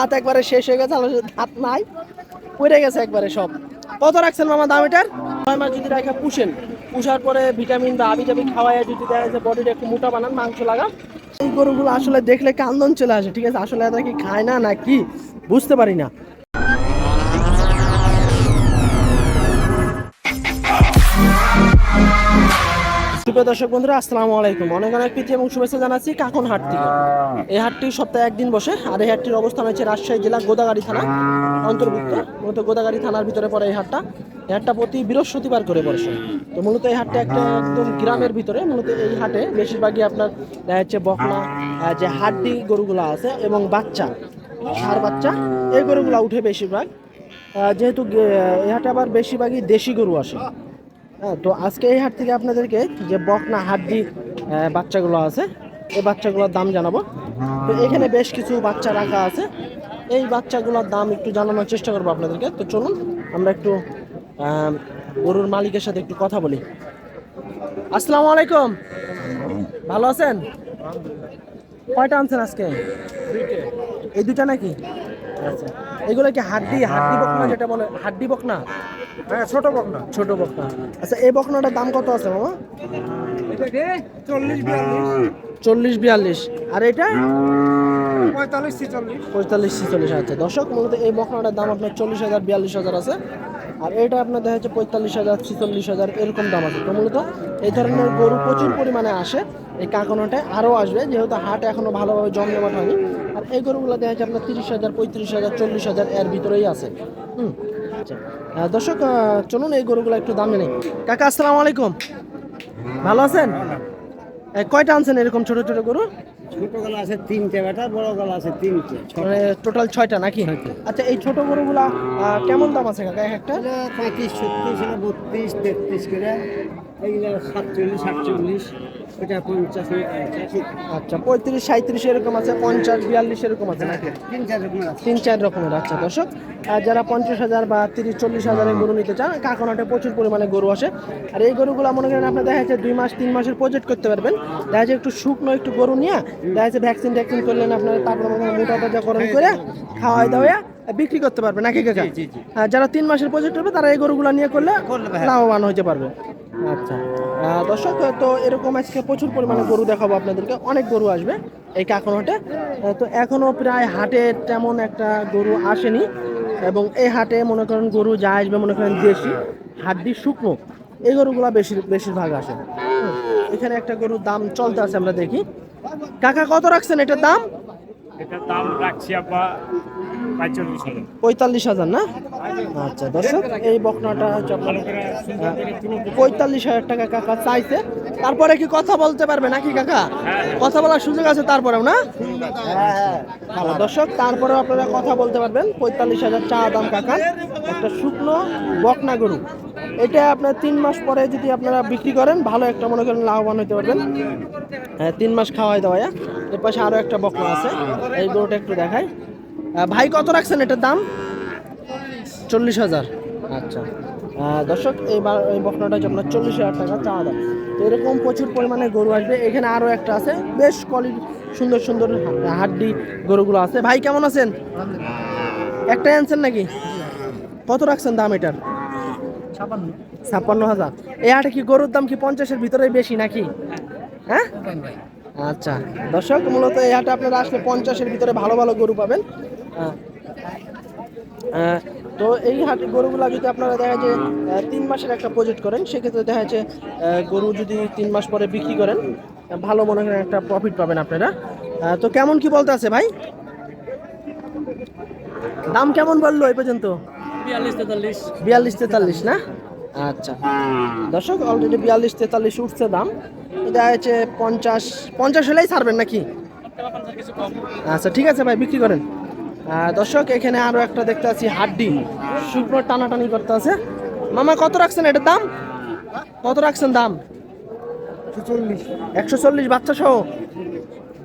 হাত একবারে শেষ হয়ে গেছে হাত নাই। পড়ে গেছে একবারে সব। কত রাখছেন মামা দাম এটার? ছয় মাস যদি রাখা পুষেন। পুষার পরে ভিটামিন বা আবি টাবি খাওয়ায় যদি দেখা যাচ্ছে বডিটা একটু মোটা বানান, মাংস লাগান। এই গরুগুলো আসলে দেখলে কান্দন চলে আসে, ঠিক আছে? আসলে এরা কি খায় না না কি? বুঝতে পারি না। সুপ্রিয় দর্শক বন্ধুরা আসসালামু আলাইকুম। অনেক অনেক প্রীতি এবং শুভেচ্ছা জানাচ্ছি কাকন হাট থেকে। এই হাটটি সপ্তাহে একদিন বসে আর এই হাটটির অবস্থান হচ্ছে রাজশাহী জেলা গোদাগাড়ি থানা অন্তর্ভুক্ত। মূলত গোদাগাড়ি থানার ভিতরে পড়ে এই হাটটা। এই হাটটা প্রতি বৃহস্পতিবার করে বসে। তো মূলত এই হাটটা একটা একদম গ্রামের ভিতরে। মূলত এই হাটে বেশিরভাগই আপনার দেখা যাচ্ছে বকনা যে হাড্ডি গরুগুলো আছে এবং বাচ্চা সার বাচ্চা এই গরুগুলো উঠে বেশিরভাগ। যেহেতু এই হাটে আবার বেশিরভাগই দেশি গরু আসে। হ্যাঁ তো আজকে এই হাট থেকে আপনাদেরকে যে বকনা হাড্ডি বাচ্চাগুলো আছে এই বাচ্চাগুলোর দাম জানাব। তো এখানে বেশ কিছু বাচ্চা রাখা আছে। এই বাচ্চাগুলোর দাম একটু জানানোর চেষ্টা করব আপনাদেরকে। তো চলুন আমরা একটু গরুর মালিকের সাথে একটু কথা বলি। আসসালামু আলাইকুম। ভালো আছেন? কয়টা আনছেন আজকে? এই দুটা নাকি? আচ্ছা। এগুলো কি হাড্ডি? হাড্ডি বকনা যেটা বলে হাড্ডি বকনা? হ্যাঁ ছোট বকনা। ছোট বকনা আচ্ছা এই বকনাটার দাম কত আছে মামা? চল্লিশ বিয়াল্লিশ। আর এটা? পঁয়তাল্লিশ ছিচল্লিশ। পঁয়তাল্লিশ ছিচল্লিশ আছে দর্শক মূলত এই বকনাটার দাম আপনার চল্লিশ হাজার বিয়াল্লিশ হাজার আছে। আর এটা আপনার দেখা যাচ্ছে পঁয়তাল্লিশ হাজার ছিচল্লিশ হাজার এরকম দাম আছে। তো মূলত এই ধরনের গরু প্রচুর পরিমাণে আসে। এই কাকনাটায় আরও আসবে যেহেতু হাট এখনও ভালোভাবে জমজমাট হয়নি। আর এই গরুগুলো দেখা যাচ্ছে আপনার তিরিশ হাজার পঁয়ত্রিশ হাজার চল্লিশ হাজার এর ভিতরেই আছে। হুম। আচ্ছা দর্শক চলুন এই গরুগুলো একটু দামে নেই। কাকা আসসালামু আলাইকুম। ভালো আছেন? কয়টা আনছেন এরকম ছোট ছোট গরু? ছোট গলা আছে তিনটে বেটা বড় গলা আছে তিনটে। মানে টোটাল ছয়টা নাকি? আচ্ছা এই ছোট গরুগুলা কেমন দাম আছে কাকা একটা? পঁয়ত্রিশ ছত্রিশ বত্রিশ তেত্রিশ করে। এইগুলো সাতচল্লিশ সাতচল্লিশ এটা পঞ্চাশ পঞ্চাশ আচ্ছা পঁয়ত্রিশ সাঁত্রিশ এরকম আছে পঞ্চাশ বিয়াল্লিশ এরকম আছে নাকি? তিন চার রকমের আচ্ছা দর্শক। আর যারা পঞ্চাশ হাজার বা তিরিশ চল্লিশ হাজারের গরু নিতে চান কাকনাটে প্রচুর পরিমাণে গরু আসে। আর এই গরুগুলো মনে করেন আপনার দেখা যাচ্ছে দুই মাস তিন মাসের প্রজেক্ট করতে পারবেন। দেখা যাচ্ছে একটু শুকনো একটু গরু নিয়ে দেখা যাচ্ছে ভ্যাকসিন ট্যাকসিন করলেন আপনার তারপরে হয় মোটা তাজাকরণ করে খাওয়াই দাওয়া বিক্রি করতে পারবে নাকি কাকা? যারা তিন মাসের প্রজেক্ট করবে তারা এই গরুগুলো নিয়ে করলে হ্যাঁ। লাভবান হতে পারবে। আচ্ছা। দর্শক তো এরকম আজকে প্রচুর পরিমাণে গরু দেখাবো আপনাদেরকে। অনেক গরু আসবে এই কাকনহাটে তো এখনও প্রায় হাটে তেমন একটা গরু আসেনি এবং এই হাটে মনে করেন গরু যা আসবে মনে করেন দেশি, হাড্ডি, শুকনো, এই গরুগুলো বেশি, বেশিরভাগ আসে। এখানে একটা গরুর দাম চলতে আছে আমরা দেখি। কাকা, কত রাখছেন এটার দাম? এটার দাম রাখছি আপা পঁয়তাল্লিশ হাজার। না? আচ্ছা দর্শক এই বকনাটা হচ্ছে পঁয়তাল্লিশ হাজার টাকা কাকা চাইছে। তারপরে কি কথা বলতে পারবে নাকি কাকা? কথা বলার সুযোগ আছে তারপরেও না? দর্শক তারপরে আপনারা কথা বলতে পারবেন। পঁয়তাল্লিশ হাজার চা দাম কাকা একটা শুকনো বকনা গরু। এটা আপনার তিন মাস পরে যদি আপনারা বিক্রি করেন ভালো একটা মনে করেন লাভবান হতে পারবেন। হ্যাঁ তিন মাস খাওয়াই দেওয়া এর পাশে আরও একটা বকনা আছে। এই গরুটা একটু আহ, ভাই কত রাখছেন এটার দাম? চল্লিশ হাজার। আচ্ছা। দর্শক এইবার এই বকনাটা আপনার চল্লিশ হাজার টাকা চাওয়া দাম। তো এরকম প্রচুর পরিমাণে গরু আসবে। এখানে আরও একটা আছে। বেশ কোয়ালিটি সুন্দর সুন্দর হাড্ডি গরুগুলো আছে। ভাই কেমন আছেন? একটাই আনছেন নাকি? কত রাখছেন দাম এটার? ছাপ্পান্ন হাজার। এই হাটে কি গরুর দাম কি পঞ্চাশের ভিতরে বেশি নাকি? হ্যাঁ? আচ্ছা। দর্শক মূলত এই হাটে আপনারা আসলে পঞ্চাশের ভিতরে ভালো ভালো গরু পাবেন। হ্যাঁ। তো এই হাট গরুগুলা যদি আপনারা দেখা যায় তিন মাসের একটা প্রজেক্ট করেন সেক্ষেত্রে দেখা যাচ্ছে গরু যদি তিন মাস পরে বিক্রি করেন ভালো মনে করেন একটা প্রফিট পাবেন আপনারা। তো কেমন কি বলতে আছে ভাই? দাম কেমন বলল এই পর্যন্ত? বিয়াল্লিশ তেতাল্লিশ। না? আচ্ছা। দর্শক অলরেডি বিয়াল্লিশ তেতাল্লিশ উঠছে দাম। দেখা যাচ্ছে পঞ্চাশ পঞ্চাশ হলেই ছাড়বেন নাকি? আচ্ছা ঠিক আছে ভাই বিক্রি করেন। দর্শক এখানে আরও একটা দেখতে আছি হাড্ডি। শুকনো টানাটানি করতে আছে। মামা কত রাখছেন এটার দাম? কত রাখছেন দাম? চল্লিশ। একশো চল্লিশ বাচ্চা সহ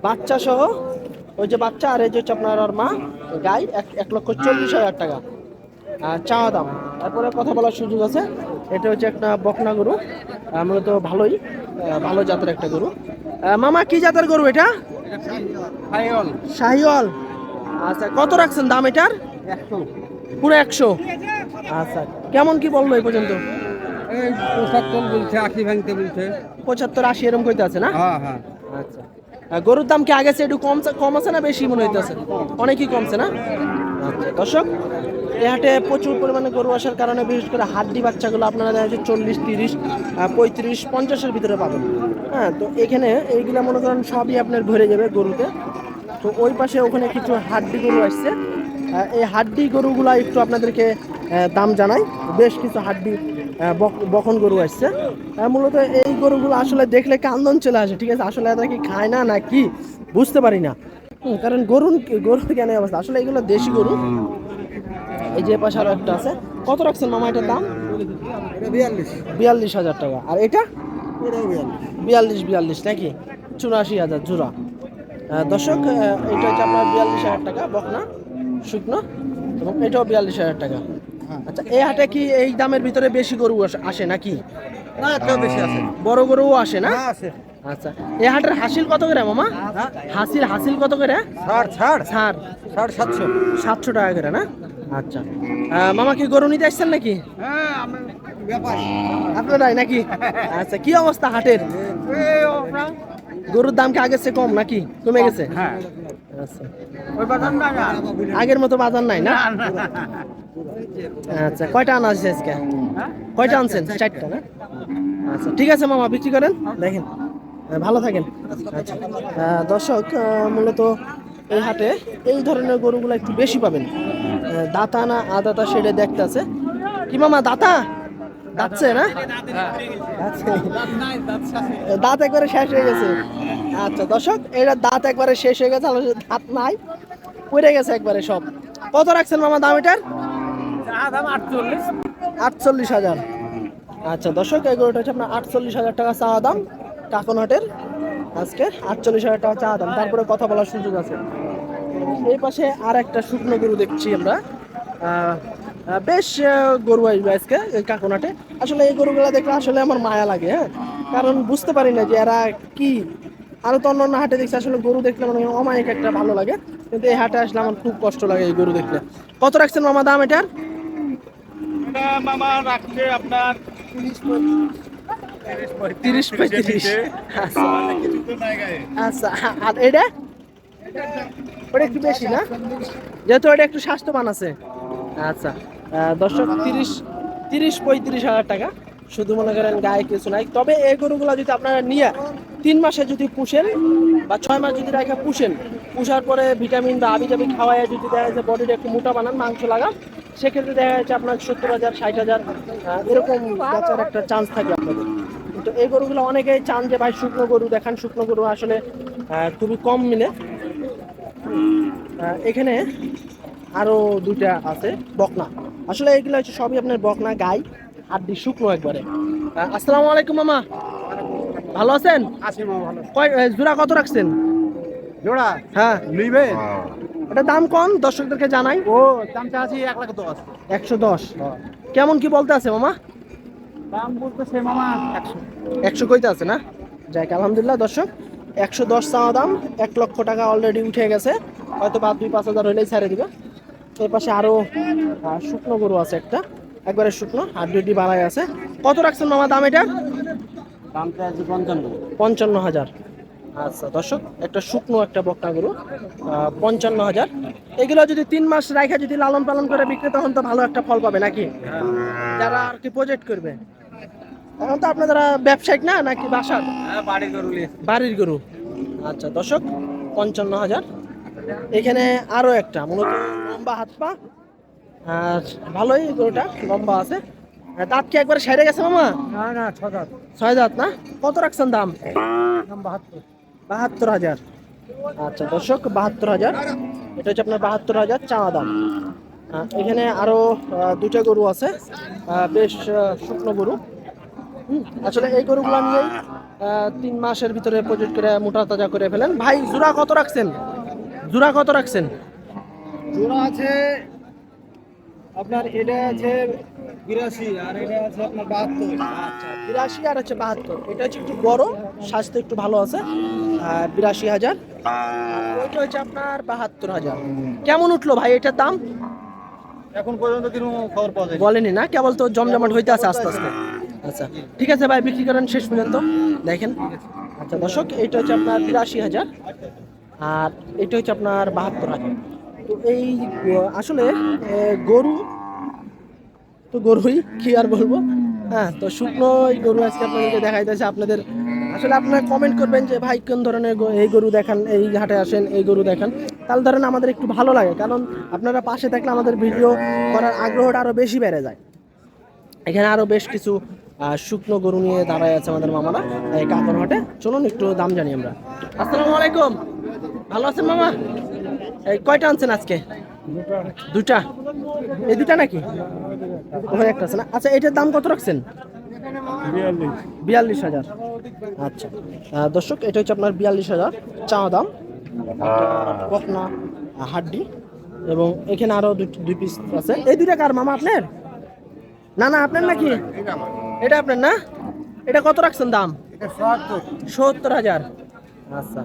বাচ্চা সহ ওই যে বাচ্চা আর এই যে হচ্ছে আপনার আর মা গাই এক লক্ষ চল্লিশ হাজার টাকা। আর চাওয়া দাম। তারপরে কথা বলার সুযোগ আছে। এটা হচ্ছে একটা বকনা গরু। মূলত ভালোই ভালো জাতের একটা গরু। মামা কি জাতের গরু এটা? ফাইল শাহিওয়াল। আচ্ছা কত রাখছেন দাম এটার? পুরো একশো? আচ্ছা কেমন কি বলল এই পর্যন্ত? পঁচাত্তর বলছে আশি ভাঙতে বলছে। পঁচাত্তর আশি এরকম কইতে আছে না? হ্যাঁ হ্যাঁ। আচ্ছা। গরুর দাম কি আগে একটু কম কম আছে না বেশি মনে হইতেছে? অনেকই কমছে না? আচ্ছা দর্শক এই হাটে প্রচুর পরিমাণে গরু আসার কারণে বিশেষ করে হাড্ডি বাচ্চাগুলো আপনারা দেখা যাচ্ছে চল্লিশ তিরিশ পঁয়ত্রিশ পঞ্চাশের ভিতরে পাবেন। হ্যাঁ তো এখানে এইগুলা মনে করেন সবই আপনার ভরে যাবে গরুতে। তো ওই পাশে ওখানে কিছু হাড্ডি গরু আসছে। এই হাড্ডি গরুগুলা একটু আপনাদেরকে দাম জানাই। বেশ কিছু হাড্ডি বকন গরু আসছে। মূলত এই গরুগুলো আসলে দেখলে কান্দন চলে আসে ঠিক আছে? আসলে এরা কি খায় না না কি? বুঝতে পারি না। কারণ গরু গরু কেন অবস্থা? আসলে এগুলো দেশি গরু। এই যে পাশে আরও একটা আছে। কত রাখছেন মামা এটার দাম? বিয়াল্লিশ। হাজার টাকা। আর এটা? বিয়াল্লিশ বিয়াল্লিশ নাকি? চুরাশি হাজার জোড়া। দর্শক এটা হচ্ছে আপনার বিয়াল্লিশ হাজার টাকা বকনা শুকনো এবং এটাও বিয়াল্লিশ হাজার টাকা। আচ্ছা এই হাটে কি এই দামের ভিতরে বেশি গরু আসে- নাকি? বেশি আছে বড় গরুও আসে না? হ্যাঁ আচ্ছা এই হাটের হাসিল কত করে মামা? হাসিল হাসিল কত করে? ছাড় ছাড় ছাড় ছাড় সাতশো। সাতশো টাকা করে না? আচ্ছা। মামা কি গরু নিতে আসছেন নাকি? হ্যাঁ আপনারাই নাকি? আচ্ছা কি অবস্থা হাটের? গরুর দাম কি আগের চেয়ে কম নাকি? কমে গেছে? হ্যাঁ। আচ্ছা। আগের মতো বাজার নাই না? আচ্ছা কয়টা আনা আছে আজকে? কয়টা আনছেন? চারটা না? আচ্ছা ঠিক আছে মামা বিক্রি করেন? দেখেন। হ্যাঁ, ভালো থাকেন। আচ্ছা দর্শক মূলত এই হাটে এই ধরনের গরুগুলো একটু বেশি পাবেন। দাতা না আদাতা সেটা দেখতে আছে। কি মামা দাতা? দাচ্ছে না দাঁত একবারে শেষ হয়ে গেছে। আচ্ছা দর্শক এটা দাঁত একবারে শেষ হয়ে গেছে আমাদের দাঁত নাই। পড়ে গেছে একবারে সব। কত রাখছেন মামা দাম এটার? আটচল্লিশ হাজার। আচ্ছা দর্শক এই গরুটা হচ্ছে আপনার আটচল্লিশ হাজার টাকা চাওয়া দাম কাকনহাটের। আজকে আটচল্লিশ হাজার টাকা চাওয়া দাম। তারপরে কথা বলার সুযোগ আছে। এই পাশে আর একটা শুকনো গরু দেখছি আমরা। বেশ গরু আসবে আজকে এই কাকনহাটে আসলে এই গরুগুলো দেখলে আসলে আমার মায়া লাগে হ্যাঁ? কারণ বুঝতে পারি না যে এরা কি। আরও তো অন্য হাটে দেখছি আসলে গরু দেখলে মানে অমায়িক একটা ভালো লাগে। কিন্তু এই হাটে আসলে আমার খুব কষ্ট লাগে এই গরু দেখলে। কত রাখছেন মামা দাম এটার? মামা রাখছে আপনার তিরিশ পঁয়ত্রিশ। আচ্ছা। আচ্ছা আর এটা? ওটা একটু বেশি না? যেহেতু এটা একটু স্বাস্থ্যবান আছে। আচ্ছা। দর্শক, তিরিশ তিরিশ পঁয়ত্রিশ হাজার টাকা। শুধু মনে করেন গায়ে কিছু নাই। তবে এই গরুগুলো যদি আপনারা নিয়ে তিন মাসে যদি পুষেন বা ছয় মাস যদি রেখে পুষেন, পুষার পরে ভিটামিন বা আবি জাবি খাওয়ায় যদি দেখা যাচ্ছে বডিটা একটু মোটা বানান, মাংস লাগান, সেক্ষেত্রে দেখা যাচ্ছে আপনার সত্তর হাজার, ষাট হাজার এরকম বেচার একটা চান্স থাকে আপনাদের। তো এই গরুগুলো অনেকেই চান যে, ভাই, শুকনো গরু দেখান, শুকনো গরু আসলে খুবই কম মিলে। এখানে আরও দুইটা আছে বকনা। আসলে এগুলো হচ্ছে সবই আপনার বকনা গাই হাড্ডি শুকনো একবারে। আসসালামু আলাইকুম মামা। ভালো আছেন? আছে মা ভালো কয় জোড়া কত রাখছেন? জোড়া? হ্যাঁ। নিবে? এটা দাম কম দর্শকদেরকে জানাই। ও দামটা আছে এক লাখ দশ। একশো দশ। কেমন কি বলতে আছে মামা? দাম বলতেছে মামা একশো। একশো কইতে আছে না? যাক আলহামদুলিল্লাহ দর্শক একশো দশ চাওয়া দাম এক লক্ষ টাকা অলরেডি উঠে গেছে। হয়তো বা দুই পাঁচ হাজার হলেই ছেড়ে দিবে। এর পাশে আরও শুকনো গরু আছে একটা। একবারে শুকনো আর দুইটি বাড়াই আছে। কত রাখছেন মামা দাম এটা? দামটা আছে পঞ্চান্ন। পঞ্চান্ন হাজার। আচ্ছা দর্শক একটা শুকনো একটা বকনা গরু পঞ্চান্ন হাজার। এগুলো যদি তিন মাস রাখা যদি লালন পালন করে বিক্রি তখন তো ভালো একটা ফল পাবে নাকি? যারা আর কি প্রজেক্ট করবে? এখন তো আপনারা ব্যবসায়িক না নাকি বাসার? হ্যাঁ বাড়ি করুলি বাড়ির গরু। আচ্ছা দর্শক পঞ্চান্ন হাজার। এখানে আরও একটা মূলত লম্বা হাত পা। আর ভালোই গরুটা লম্বা আছে। দাঁত কি একবার সেরে গেছে মামা? না না ছ দাঁত। ছয় দাঁত না? কত রাখছেন দাম? বাহাত্তর বাহাত্তর হাজার। আচ্ছা দর্শক বাহাত্তর হাজার। এটা হচ্ছে আপনার বাহাত্তর হাজার চাওয়া দাম। এখানে আরও দুটো গরু আছে। বেশ শুকনো গরু। আসলে এই গরুগুলো নিয়েই তিন মাসের ভিতরে প্রজেক্ট করে মোটা তাজা করে ফেলেন। ভাই জোড়া কত রাখছেন? জোড়া কত রাখছেন? জোড়া আছে আপনার এটা আছে বিরাশি আর এটা আছে আপনার বাহাত্তর। আচ্ছা বিরাশি আর হচ্ছে বাহাত্তর। এটা হচ্ছে একটু বড় স্বাস্থ্য একটু ভালো আছে। আহ, বিরাশি হাজার। ওইটা হচ্ছে আপনার বাহাত্তর হাজার। কেমন উঠল ভাই এটার দাম? এখন পর্যন্ত কিন্তু খবর পাওয়া যায় বলেনি না কেবল তো জমজমাট হইতে আছে আস্তে আস্তে। আচ্ছা ঠিক আছে ভাই বিক্রি করেন শেষ পর্যন্ত। দেখেন। আচ্ছা দর্শক এটা হচ্ছে আপনার তিরাশি হাজার। আর এটা হচ্ছে আপনার বাহাত্তর হাজার। তো এই আসলে গরু, তো গরুই কি আর বলব? হ্যাঁ তো শুকনো এই গরু আজকে আপনাদেরকে দিয়েছে আপনাদের, আসলে আপনারা কমেন্ট করবেন যে, ভাই, কোন ধরনের এই গরু দেখান, এই হাটে আসেন, এই গরু দেখান? তাহলে ধরেন আমাদের একটু ভালো লাগে, কারণ আপনারা পাশে থাকলে আমাদের ভিডিও করার আগ্রহটা আরও বেশি বেড়ে যায়। এখানে আরও বেশ কিছু শুকনো গরু নিয়ে দাঁড়ায় আছে আমাদের মামারা, এই কাকর হাটে। চলুন একটু দাম জানি আমরা। আসসালামু আলাইকুম। ভালো আছেন মামা? এই কয়টা আনছেন আজকে? দুটা। এই দুটা নাকি? ওখানে একটা আছে না? আচ্ছা এটার দাম কত রাখছেন? বিয়াল্লিশ হাজার। আচ্ছা। দর্শক এটা হচ্ছে আপনার বিয়াল্লিশ হাজার চা দাম। বকনা হাড্ডি। এবং এখানে আরও দুই- দুই পিস আছে। এই দুইটা কার মামা আপনার? না না আপনার নাকি? এটা আপনার না? এটা কত রাখছেন দাম? সত্তর হাজার। আচ্ছা।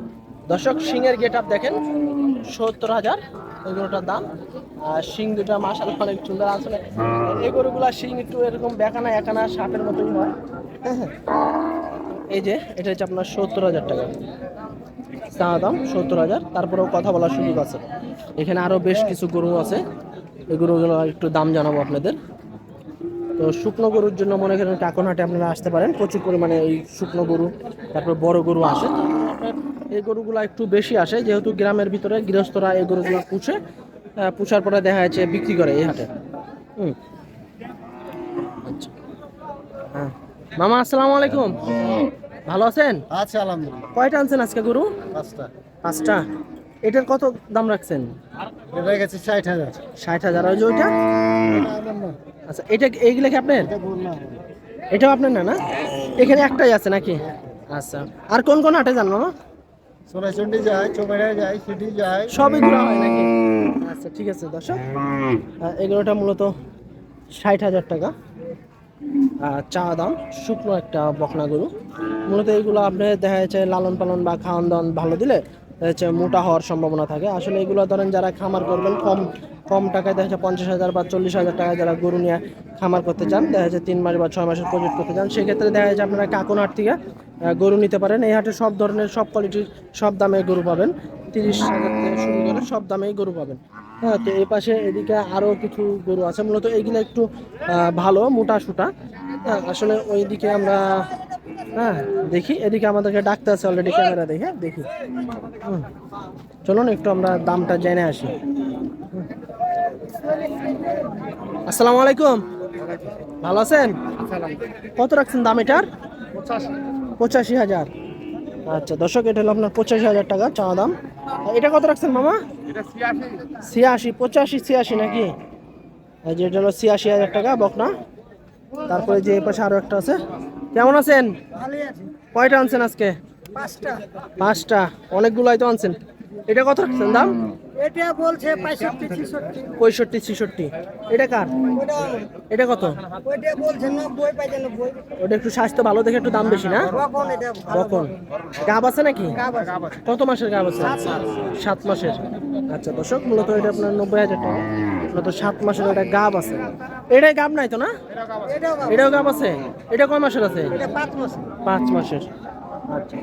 দর্শক সিংয়ের গেট আপ দেখেন, সত্তর হাজার এগুলোটার দাম। আর শিং দুটা মাসাল অনেক সুন্দর আসলে এই গরুগুলা শিং একটু এরকম বেকানা, একানা সাপের মতোই হয়। এই যে, এটা হচ্ছে আপনার সত্তর হাজার টাকা। চা দাম সত্তর হাজার, তারপরেও কথা বলার সুযোগ আছে। এখানে আরও বেশ কিছু গরু আছে। এই গরুগুলো একটু দাম জানাব আপনাদের। তো শুকনো গরুর জন্য মনে করেন কাকনহাটে আপনারা আসতে পারেন। প্রচুর পরিমাণে এই শুকনো গরু, তারপর বড় গরু আসে এই গরুগুলো একটু বেশি আসে যেহেতু গ্রামের ভিতরে গৃহস্থরা এই গরুগুলো পুষে পুষার পরে দেখা যাচ্ছে বিক্রি করে এই হাটে। হুম। আচ্ছা। হ্যাঁ। মামা আসসালামু আলাইকুম। ভালো আছেন? আচ্ছা আলহামদুলিল্লাহ। কয়টা আনছেন আজকে গরু? পাঁচটা। পাঁচটা। এটার কত দাম রাখছেন? এটা গেছে ষাট হাজার। ষাট হাজার। ওই যে ওইটা? আচ্ছা এটা এইগুলা কি আপনার? এটাও আপনার না না? এখানে একটাই আছে নাকি? আচ্ছা। আর কোন কোন হাটে জানো সোনাচন্ডী যায় চোমেরা যায় সিটি যায়। সবই ঘোরা হয় নাকি? আচ্ছা ঠিক আছে দর্শক। এগুলোটা মূলত ষাট হাজার টাকা। আর চা দাম শুকনো একটা বকনা গরু। মূলত এইগুলো আপনি দেখা যাচ্ছে লালন পালন বা খাওয়ান দাওয়ান ভালো দিলে মোটা হওয়ার সম্ভাবনা থাকে। আসলে এগুলো ধরেন যারা খামার করবেন, কম কম টাকায় দেখা যাচ্ছে পঞ্চাশ হাজার বা চল্লিশ হাজার টাকায় যারা গরু নিয়ে খামার করতে চান, দেখা যাচ্ছে তিন মাস বা ছয় মাসের প্রজেক্ট করতে চান, সেক্ষেত্রে দেখা যাচ্ছে আপনারা কাকুনহাট থেকে গরু নিতে পারেন। এই হাটে সব ধরনের, সব কোয়ালিটির সব দামে গরু পাবেন। তিরিশ হাজার থেকে শুরু করে সব দামেই গরু পাবেন। হ্যাঁ তো এই পাশে এদিকে আরও কিছু গরু আছে। মূলত এইগুলো একটু ভালো মোটা সুটা হ্যাঁ আসলে ওইদিকে আমরা হ্যাঁ দেখি, এদিকে আমাদেরকে ডাকতে আছে অলরেডি ক্যামেরা দেখে দেখি। হুম। চলুন, একটু আমরা দামটা জেনে আসি। আসসালামু আলাইকুম। ভালো আছেন? কত রাখছেন দাম এটার? পঁচাশি হাজার। আচ্ছা দর্শক, এটা হলো আপনার পঁচাশি হাজার টাকা চাওয়া দাম। এটা কত রাখছেন মামা? ছিয়াশি, পঁচাশি, ছিয়াশি নাকি? এই যে, এটা হলো ছিয়াশি হাজার টাকা বকনা। তারপরে যে এই পাশে আরও একটা আছে। কেমন আছেন? কয়টা আনছেন আজকে? পাঁচটা। পাঁচটা। অনেকগুলাই তো আনছেন। এটা কত রাখছেন দাম? এটা বলছে এটা কার? এটা কত? ওইটা বলছে ওটা একটু স্বাস্থ্য ভালো দেখে একটু দাম বেশি না? এটা গাব আছে নাকি? কত মাসের গাব আছে? সাত মাসের। আচ্ছা দর্শক মূলত এটা আপনার নব্বই হাজার টাকা। মূলত সাত মাসের একটা গাব আছে। এটাই গাব নাই তো না? এটাও এটাও গাব আছে? এটা কয় মাসের আছে? পাঁচ মাসের। আচ্ছা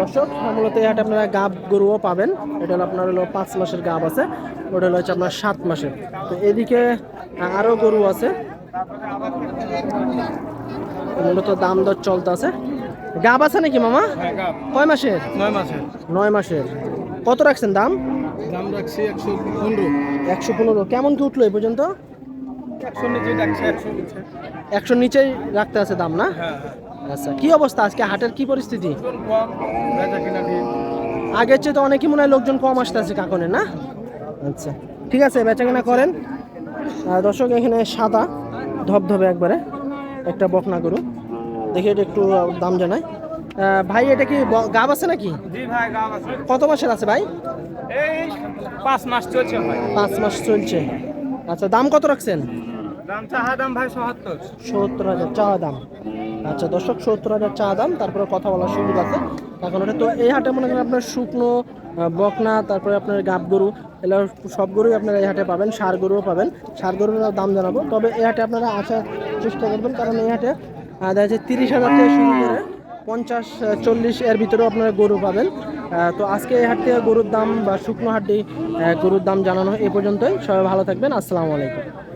দর্শক মূলত এই হাটে আপনারা গাব গরুও পাবেন। এটা হলো আপনার হলো পাঁচ মাসের গাব আছে। ওটা হলো হচ্ছে আপনার সাত মাসের। তো এদিকে আরও গরু আছে। মূলত দাম দর চলতে আছে। গাব আছে নাকি মামা? কয় মাসের? নয় মাসের। নয় মাসের। কত রাখছেন দাম? দাম রাখছি একশো পনেরো। একশো পনেরো। কেমন কি উঠল এই পর্যন্ত? একশোর নিচেই রাখতে আছে দাম না? হ্যাঁ আচ্ছা কি অবস্থা আজকে? হাটের কি পরিস্থিতি? আগের চেয়ে তো অনেকই মনে হয় লোকজন কম আসতে আছে কাকনের না? আচ্ছা ঠিক আছে বেচাকেনা করেন। দর্শক এখানে সাদা ধবধবে একবারে। একটা বকনা গরু। দেখি এটা একটু দাম আহ, ভাই এটা কি গাব আছে নাকি? জি ভাই গাম আছে। কত মাসের আছে ভাই? এই পাঁচ মাস চলছে ভাই। পাঁচ মাস চলছে। আচ্ছা দাম কত রাখছেন? দাম চাহা দাম ভাই সহাত্তর সত্তর হাজার চাওয়া দাম। আচ্ছা দর্শক সত্তর হাজার চা দাম তারপরে কথা বলার সুযোগ আছে। এখন ওটা তো এই হাটে মনে করেন আপনার শুকনো বকনা তারপরে আপনার গাব গরু এগুলো সব গরুই আপনারা এই হাটে পাবেন সার গরুও পাবেন। সার গরুর দাম জানাব। তবে এই হাটে আপনারা আসার চেষ্টা করবেন কারণ এই হাটে দেখা যাচ্ছে তিরিশ হাজার থেকে শুরু করে পঞ্চাশ চল্লিশ এর ভিতরেও আপনারা গরু পাবেন। তো আজকে এই হাট থেকে গরুর দাম বা শুকনো হাটটি গরুর দাম জানানো এই পর্যন্তই। সবাই ভালো থাকবেন। আসসালামু আলাইকুম।